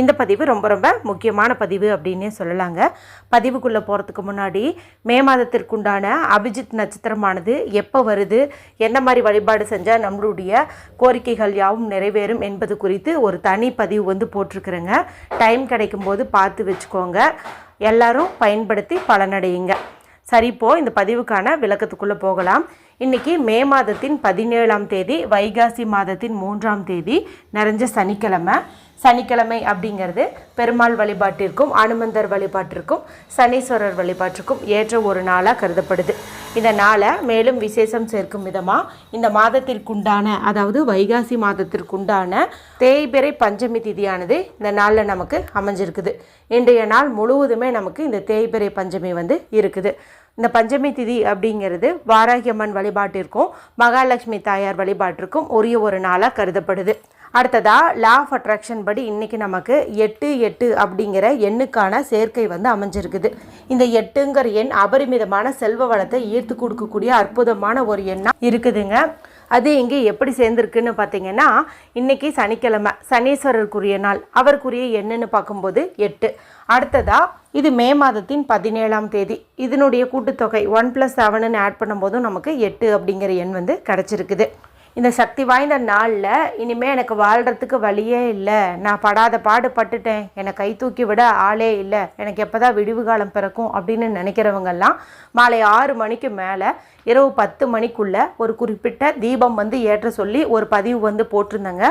இந்த பதிவு ரொம்ப ரொம்ப முக்கியமான பதிவு அப்படின்னே சொல்லலாங்க. பதிவுக்குள்ளே போகிறதுக்கு முன்னாடி மே மாதத்திற்குண்டான அபிஜித் நட்சத்திரமானது எப்போ வருது என்ன மாதிரி வழிபாடு செஞ்சால் நம்மளுடைய கோரிக்கைகள் யாவும் நிறைவேறும் என்பது குறித்து ஒரு தனி பதிவு வந்து போட்டிருக்கிறேங்க. டைம் கிடைக்கும்போது பார்த்து வச்சுக்கோங்க. எல்லாரும் பயன்படுத்தி பலனடையுங்க. சரி இப்போ இந்த பதிவுக்கான விளக்கத்துக்குள்ளே போகலாம். இன்னைக்கு மே மாதத்தின் பதினேழாம் தேதி வைகாசி மாதத்தின் மூன்றாம் தேதி நிறைஞ்ச சனிக்கிழமை. சனிக்கிழமை அப்படிங்கிறது பெருமாள் வழிபாட்டிற்கும் அனுமந்தர் வழிபாட்டிற்கும் சனீஸ்வரர் வழிபாட்டிற்கும் ஏற்ற ஒரு நாளாக கருதப்படுது. இந்த நாளை மேலும் விசேஷம் சேர்க்கும் விதமாக இந்த மாதத்திற்குண்டான அதாவது வைகாசி மாதத்திற்குண்டான தேய்பிறை பஞ்சமி திதியானது இந்த நாளில் நமக்கு அமைஞ்சிருக்குது. இன்றைய நாள் முழுவதுமே நமக்கு இந்த தேய்பிறை பஞ்சமி வந்து இருக்குது. இந்த பஞ்சமி திதி அப்படிங்கிறது வாராகியம்மன் வழிபாட்டிற்கும் மகாலட்சுமி தாயார் வழிபாட்டிற்கும் ஒரே ஒரு நாளாக கருதப்படுது. அடுத்ததாக லா ஆஃப் அட்ராக்ஷன் படி இன்றைக்கி நமக்கு எட்டு எட்டு அப்படிங்கிற எண்ணுக்கான சேர்க்கை வந்து அமைஞ்சிருக்குது. இந்த எட்டுங்கிற எண் அபரிமிதமான செல்வ வளத்தை ஈர்த்து கொடுக்கக்கூடிய அற்புதமான ஒரு எண்ணாக இருக்குதுங்க. அது இங்கே எப்படி சேர்ந்துருக்குன்னு பார்த்தீங்கன்னா இன்றைக்கி சனிக்கிழமை சனீஸ்வரருக்குரிய நாள். அவருக்குரிய எண்ணுன்னு பார்க்கும்போது எட்டு. அடுத்ததாக இது மே மாதத்தின் பதினேழாம் தேதி. இதனுடைய கூட்டுத்தொகை ஒன் ப்ளஸ் செவனுன்னு ஆட் பண்ணும்போதும் நமக்கு எட்டு அப்படிங்கிற எண் வந்து கிடச்சிருக்குது. இந்த சக்தி வாய்ந்த நாளில் இனிமேல் எனக்கு வாழ்கிறதுக்கு வழியே இல்லை. நான் படாத பாடு பட்டுட்டேன். என்னை கை தூக்கி விட ஆளே இல்லை. எனக்கு எப்போ தான் விடிவு காலம் பிறக்கும் அப்படின்னு நினைக்கிறவங்கெல்லாம் மாலை ஆறு மணிக்கு மேலே இரவு பத்து மணிக்குள்ளே ஒரு குறிப்பிட்ட தீபம் வந்து ஏற்ற சொல்லி ஒரு பதிவு வந்து போட்டிருந்தேங்க.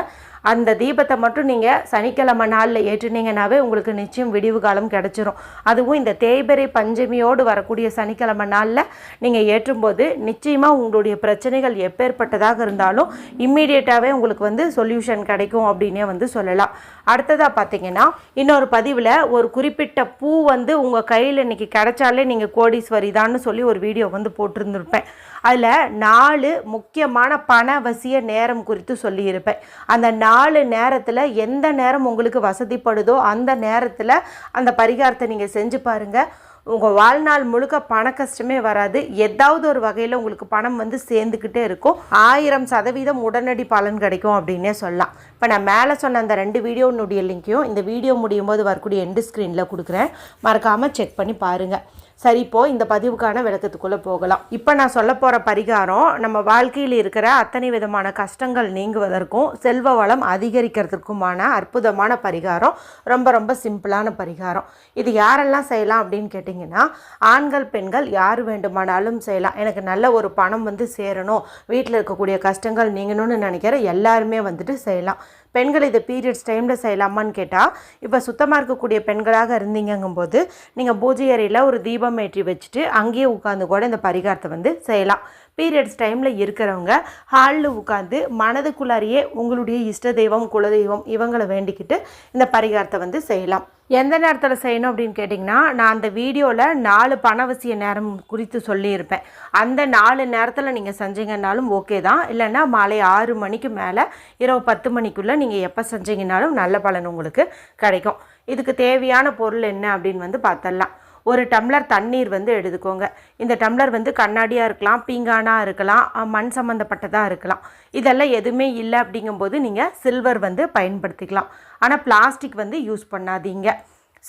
அந்த தீபத்தை மட்டும் நீங்கள் சனிக்கிழமை நாளில் ஏற்றுனீங்கன்னாவே உங்களுக்கு நிச்சயம் விடிவு காலம் கிடச்சிரும். அதுவும் இந்த தேய்பிறை பஞ்சமியோடு வரக்கூடிய சனிக்கிழமை நாளில் நீங்கள் ஏற்றும்போது நிச்சயமாக உங்களுடைய பிரச்சனைகள் எப்பேற்பட்டதாக இருந்தாலும் இம்மீடியட்டாகவே உங்களுக்கு வந்து சொல்யூஷன் கிடைக்கும் அப்படின்னே வந்து சொல்லலாம். அடுத்ததாக பார்த்தீங்கன்னா இன்னொரு பதிவில் ஒரு குறிப்பிட்ட பூ வந்து உங்கள் கையில் இன்னைக்கு கிடைச்சாலே நீங்கள் கோடீஸ்வரி தான்னு சொல்லி ஒரு வீடியோ வந்து போட்டிருந்துருப்பேன். அதில் நாலு முக்கியமான பணவசிய நேரம் குறித்து சொல்லியிருப்பேன். அந்த நாலு நேரத்தில் எந்த நேரம் உங்களுக்கு வசதிப்படுதோ அந்த நேரத்தில் அந்த பரிகாரத்தை நீங்கள் செஞ்சு பாருங்கள் உங்கள் வாழ்நாள் முழுக்க பண கஷ்டமே வராது. ஏதாவது ஒரு வகையில் உங்களுக்கு பணம் வந்து சேர்ந்துக்கிட்டே இருக்கும். ஆயிரம் சதவீதம் உடனடி பலன் கிடைக்கும் அப்படின்னே சொல்லலாம். இப்போ நான் மேலே சொன்ன அந்த ரெண்டு வீடியோனுடைய லிங்க்கையும் இந்த வீடியோ முடியும் போது வரக்கூடிய எண்டு ஸ்க்ரீனில் கொடுக்குறேன். மறக்காமல் செக் பண்ணி பாருங்கள் சரிப்போ இந்த பதிவுக்கான விளக்கத்துக்குள்ளே போகலாம். இப்போ நான் சொல்ல போகிற பரிகாரம் நம்ம வாழ்க்கையில் இருக்கிற அத்தனை விதமான கஷ்டங்கள் நீங்குவதற்கும் செல்வ வளம் அதிகரிக்கிறதுக்குமான அற்புதமான பரிகாரம். ரொம்ப ரொம்ப சிம்பிளான பரிகாரம். இது யாரெல்லாம் செய்யலாம் அப்படின்னு கேட்டிங்கன்னா ஆண்கள் பெண்கள் யார் வேண்டுமானாலும் செய்யலாம். எனக்கு நல்ல ஒரு பணம் வந்து சேரணும். வீட்டில் இருக்கக்கூடிய கஷ்டங்கள் நீங்கணும்னு நினைக்கிற எல்லாருமே வந்துட்டு செய்யலாம். பெண்கள் இதை பீரியட்ஸ் டைமில் செய்யலாமான்னு கேட்டால் இப்போ சுத்தமாக இருக்கக்கூடிய பெண்களாக இருந்தீங்கங்கும்போது நீங்கள் பூஜை அறையில் ஒரு தீபம் ஏற்றி வச்சுட்டு அங்கேயே உட்காந்து கூட இந்த பரிகாரத்தை வந்து செய்யலாம். பீரியட்ஸ் டைமில் இருக்கிறவங்க ஹாலில் உட்காந்து மனதுக்குள்ளாரியே உங்களுடைய இஷ்ட தெய்வம் குலதெய்வம் இவங்களை வேண்டிக்கிட்டு இந்த பரிகாரத்தை வந்து செய்யலாம். எந்த நேரத்தில் செய்யணும் அப்படின்னு கேட்டிங்கன்னா நான் அந்த வீடியோவில் நாலு பணவசிய நேரம் குறித்து சொல்லியிருப்பேன். அந்த நாலு நேரத்தில் நீங்கள் செஞ்சீங்கன்னாலும் ஓகே தான். இல்லைன்னா மாலை ஆறு மணிக்கு மேலே இரவு பத்து மணிக்குள்ளே நீங்கள் எப்போ செஞ்சீங்கன்னாலும் நல்ல பலன் உங்களுக்கு கிடைக்கும். இதுக்கு தேவையான பொருள் என்ன அப்படின்னு வந்து பார்த்துடலாம். ஒரு டம்ளர் தண்ணீர் வந்து எடுத்துக்கோங்க. இந்த டம்ளர் வந்து கண்ணாடியாக இருக்கலாம் பீங்கானாக இருக்கலாம் மண் சம்மந்தப்பட்டதாக இருக்கலாம். இதெல்லாம் எதுவுமே இல்லை அப்படிங்கும்போது நீங்கள் சில்வர் வந்து பயன்படுத்திக்கலாம். ஆனால் பிளாஸ்டிக் வந்து யூஸ் பண்ணாதீங்க.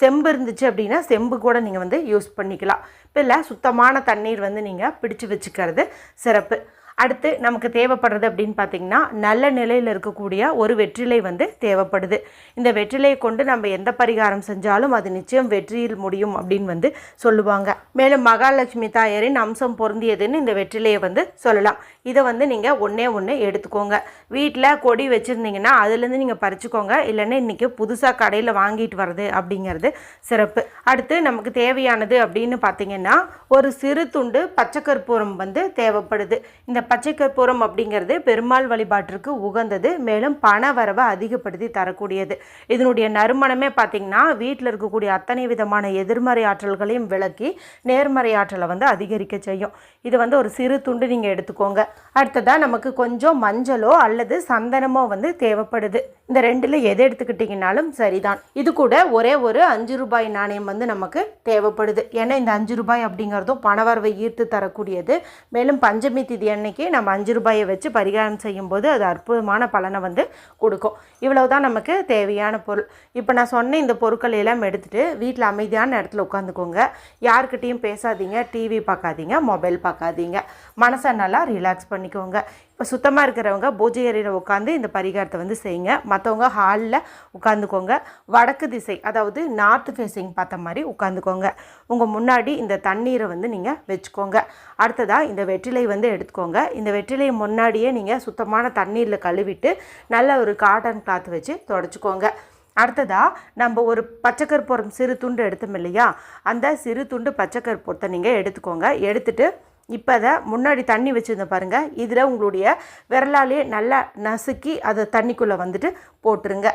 செம்பு இருந்துச்சு அப்படின்னா செம்பு கூட நீங்கள் வந்து யூஸ் பண்ணிக்கலாம். இப்போ இல்லை சுத்தமான தண்ணீர் வந்து நீங்கள் பிடிச்சு வச்சுக்கிறது சிறப்பு. அடுத்து நமக்கு தேவைப்படுறது அப்படின்னு பார்த்தீங்கன்னா நல்ல நிலையில் இருக்கக்கூடிய ஒரு வெற்றிலை வந்து தேவைப்படுது. இந்த வெற்றிலையை கொண்டு நம்ம எந்த பரிகாரம் செஞ்சாலும் அது நிச்சயம் வெற்றியில் முடியும் அப்படின்னு வந்து சொல்லுவாங்க. மேலும் மகாலட்சுமி தாயாரின் அம்சம் பொருந்தியதுன்னு இந்த வெற்றிலையை வந்து சொல்லலாம். இதை வந்து நீங்கள் ஒன்றே ஒன்று எடுத்துக்கோங்க. வீட்டில் கொடி வச்சுருந்தீங்கன்னா அதுலேருந்து நீங்கள் பறிச்சுக்கோங்க. இல்லைன்னா இன்றைக்கி புதுசாக கடையில் வாங்கிட்டு வர்றது அப்படிங்கிறது சிறப்பு. அடுத்து நமக்கு தேவையானது அப்படின்னு பார்த்தீங்கன்னா ஒரு சிறு துண்டு பச்சை கற்பூரம் வந்து தேவைப்படுது. இந்த பச்சை கற்பூரம் அப்படிங்கிறது பெருமாள் வழிபாட்டிற்கு உகந்தது. மேலும் பண வரவை அதிகப்படுத்தி தரக்கூடியது. இதனுடைய நறுமணமே பார்த்திங்கன்னா வீட்டில் இருக்கக்கூடிய அத்தனை விதமான எதிர்மறை ஆற்றல்களையும் விளக்கி நேர்மறை ஆற்றலை வந்து அதிகரிக்க செய்யும். இது வந்து ஒரு சிறு துண்டு நீங்கள் எடுத்துக்கோங்க. அடுத்ததாக நமக்கு கொஞ்சம் மஞ்சளோ அல்லது சந்தனமோ வந்து தேவைப்படுது. இந்த ரெண்டில் எதை எடுத்துக்கிட்டிங்கனாலும் சரிதான். இது கூட ஒரே ஒரு அஞ்சு ரூபாய் நாணயம் வந்து நமக்கு தேவைப்படுது. ஏன்னா இந்த அஞ்சு ரூபாய் அப்படிங்கிறதும் பணவரவை ஈர்த்து தரக்கூடியது. மேலும் பஞ்சமி திதி அன்னைக்கு நம்ம அஞ்சு ரூபாயை வச்சு பரிகாரம் செய்யும்போது அது அற்புதமான பலனை வந்து கொடுக்கும். இவ்வளவு தான் நமக்கு தேவையான பொருள். இப்போ நான் சொன்ன இந்த பொருட்கள் எல்லாம் எடுத்துகிட்டு வீட்டில் அமைதியான இடத்துல உட்காந்துக்கோங்க. யாருக்கிட்டேயும் பேசாதீங்க. டிவி பார்க்காதீங்க மொபைல் பார்க்காதீங்க மனசை நல்லா ரிலாக்ஸ் பண்ணிக்கோங்க. இப்போ சுத்தமாக இருக்கிறவங்க பூஜை அறையில் உட்காந்து இந்த பரிகாரத்தை வந்து செய்யுங்க. மற்றவங்க ஹாலில் உட்காந்துக்கோங்க வடக்கு திசை அதாவது நார்த் ஃபேஸிங் பார்த்த மாதிரி உட்காந்துக்கோங்க உங்கள் முன்னாடி இந்த தண்ணீரை வந்து நீங்கள் வச்சுக்கோங்க. அடுத்ததாக இந்த வெற்றிலை வந்து எடுத்துக்கோங்க. இந்த வெற்றிலையை முன்னாடியே நீங்கள் சுத்தமான தண்ணீரில் கழுவிட்டு நல்ல ஒரு காட்டன் கிளாத் வச்சு தொடச்சிக்கோங்க. அடுத்ததாக நம்ம ஒரு பச்சைக்கற்பூரம் சிறு துண்டு எடுத்தோம் இல்லையா? அந்த சிறு துண்டு பச்சைக்கற்பூரத்தை நீங்கள் எடுத்துக்கோங்க. எடுத்துகிட்டு இப்போ அதை முன்னாடி தண்ணி வச்சுருந்தேன் பாருங்கள் இதில் உங்களுடைய விரலாலே நல்லா நசுக்கி அதை தண்ணிக்குள்ளே வந்துட்டு போட்டுருங்க.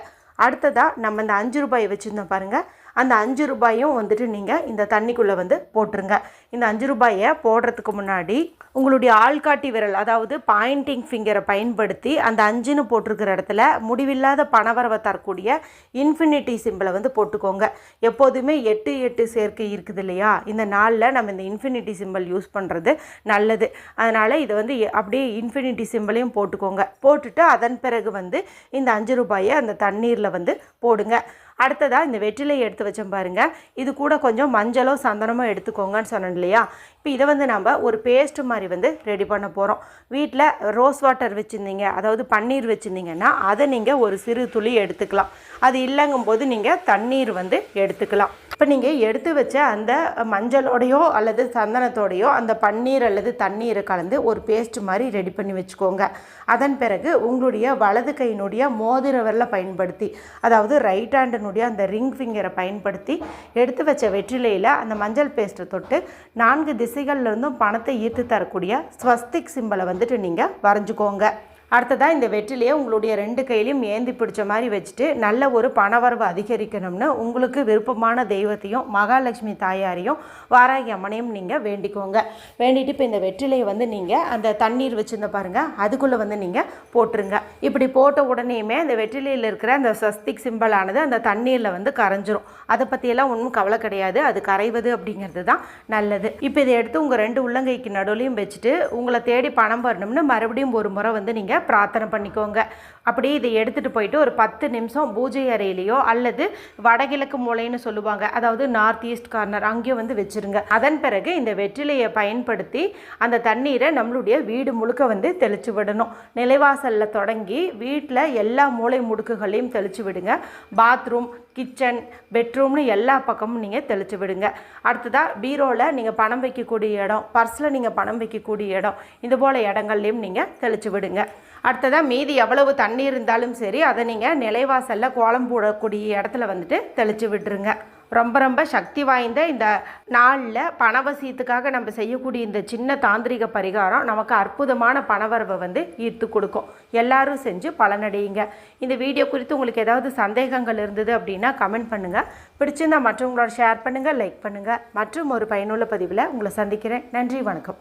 அடுத்ததாக நம்ம இந்த அஞ்சு ரூபாயை வச்சுருந்தோம் பாருங்கள் அந்த அஞ்சு ரூபாயும் வந்துட்டு நீங்கள் இந்த தண்ணிக்குள்ளே வந்து போட்டுருங்க. இந்த அஞ்சு ரூபாயை போடுறதுக்கு முன்னாடி உங்களுடைய ஆள்காட்டி விரல் அதாவது பாயிண்டிங் ஃபிங்கரை பயன்படுத்தி அந்த அஞ்சுன்னு போட்டிருக்கிற இடத்துல முடிவில்லாத பணவரவை தரக்கூடிய இன்ஃபினிட்டி சிம்பிளை வந்து போட்டுக்கோங்க. எப்போதுமே எட்டு எட்டு சேர்க்கை இருக்குது இல்லையா? இந்த நாளில் நம்ம இந்த இன்ஃபினிட்டி சிம்பிள் யூஸ் பண்ணுறது நல்லது. அதனால் இதை வந்து அப்படியே இன்ஃபினிட்டி சிம்பிளையும் போட்டுக்கோங்க. போட்டுட்டு அதன் பிறகு வந்து இந்த அஞ்சு ரூபாயை அந்த தண்ணீரில் வந்து போடுங்க. அடுத்ததாக இந்த வெற்றிலை எடுத்து வச்சோம் பாருங்கள் இது கூட கொஞ்சம் மஞ்சளோ சந்தனமோ எடுத்துக்கோங்கன்னு சொன்னேன் இல்லையா? இப்போ இதை வந்து நம்ம ஒரு பேஸ்ட் மாதிரி வந்து ரெடி பண்ண போகிறோம் வீட்டில் ரோஸ் வாட்டர் வச்சுருந்தீங்க அதாவது பன்னீர் வச்சுருந்தீங்கன்னா அதை நீங்கள் ஒரு சிறு துளி எடுத்துக்கலாம். அது இல்லைங்கும் போது நீங்கள் தண்ணீர் வந்து எடுத்துக்கலாம். இப்போ நீங்கள் எடுத்து வச்ச அந்த மஞ்சளோடையோ அல்லது சந்தனத்தோடையோ அந்த பன்னீர் அல்லது தண்ணீரை கலந்து ஒரு பேஸ்ட் மாதிரி ரெடி பண்ணி வச்சுக்கோங்க. அதன் பிறகு உங்களுடைய வலது கையினுடைய மோதிர விரலை பயன்படுத்தி அதாவது ரைட் ஹேண்டினுடைய அந்த ரிங் ஃபிங்கரை பயன்படுத்தி எடுத்து வச்ச வெற்றிலையில் அந்த மஞ்சள் பேஸ்ட்டை தொட்டு நான்கு திசைகள்லேருந்தும் பணத்தை ஈர்த்து தரக்கூடிய ஸ்வஸ்திக் சிம்பலை வந்துட்டு நீங்கள் வரைஞ்சிக்கோங்க. அடுத்ததாக இந்த வெற்றிலையை உங்களுடைய ரெண்டு கையிலையும் ஏந்தி பிடிச்ச மாதிரி வச்சுட்டு நல்ல ஒரு பணவரவு அதிகரிக்கணும்னு உங்களுக்கு விருப்பமான தெய்வத்தையும் மகாலட்சுமி தாயாரையும் வாராகி அம்மனையும் நீங்கள் வேண்டிக்கோங்க. வேண்டிட்டு இப்போ இந்த வெற்றிலையை வந்து நீங்கள் அந்த தண்ணீர் வச்சுருந்த பாருங்கள் அதுக்குள்ளே வந்து நீங்கள் போட்டுருங்க. இப்படி போட்ட உடனேயுமே அந்த வெற்றிலையில் இருக்கிற அந்த சஸ்திக் சிம்பிளானது அந்த தண்ணீரில் வந்து கரைஞ்சிரும். அதை பற்றியெல்லாம் ஒன்றும் கவலை கிடையாது. அது கரைவது அப்படிங்கிறது தான் நல்லது. இப்போ இதை எடுத்து உங்கள் ரெண்டு உள்ளங்கைக்கு நடுவுலையும் வச்சுட்டு உங்களை தேடி பணம் வரணும்னு மறுபடியும் ஒரு முறை வந்து நீங்கள் பிரார்த்தனை பண்ணிக்கோங்க. அப்படியே இதை எடுத்துகிட்டு போயிட்டு ஒரு பத்து நிமிஷம் பூஜை அறையிலையோ அல்லது வடகிழக்கு மூலைன்னு சொல்லுவாங்க. அதாவது நார்த் ஈஸ்ட் கார்னர் அங்கேயும் வந்து வச்சுருங்க. அதன் பிறகு இந்த வெற்றிலையை பயன்படுத்தி அந்த தண்ணீரை நம்மளுடைய வீடு முழுக்க வந்து தெளித்து விடணும். நிலைவாசலில் தொடங்கி வீட்டில் எல்லா மூளை முடுக்குகளையும் தெளித்து விடுங்க. பாத்ரூம் கிச்சன் பெட்ரூம்னு எல்லா பக்கமும் நீங்கள் தெளித்து விடுங்க. அடுத்ததாக பீரோவில் நீங்கள் பணம் வைக்கக்கூடிய இடம் பர்ஸில் நீங்கள் பணம் வைக்கக்கூடிய இடம். இது போல் இடங்கள்லையும் நீங்கள் தெளித்து விடுங்க. அடுத்ததாக மீதி எவ்வளவு தண்ணி இருந்தாலும் சரி அதை நீங்கள் நிலைவாசலில் கோலம் போடக்கூடிய இடத்துல வந்துட்டு தெளித்து விட்டுருங்க. ரொம்ப ரொம்ப சக்தி வாய்ந்த இந்த நாளில் பணவசியத்துக்காக நம்ம செய்யக்கூடிய இந்த சின்ன தாந்திரிக பரிகாரம் நமக்கு அற்புதமான பணவரவை வந்து ஈர்த்து கொடுக்கும். எல்லாரும் செஞ்சு பலனடையுங்க. இந்த வீடியோ குறித்து உங்களுக்கு ஏதாவது சந்தேகங்கள் இருந்தது அப்படின்னா கமெண்ட் பண்ணுங்கள் பிடிச்சிருந்தா மற்றவங்களோட ஷேர் பண்ணுங்கள் லைக் பண்ணுங்கள் மற்றும் ஒரு பயனுள்ள பதிவில் உங்களை சந்திக்கிறேன். நன்றி வணக்கம்.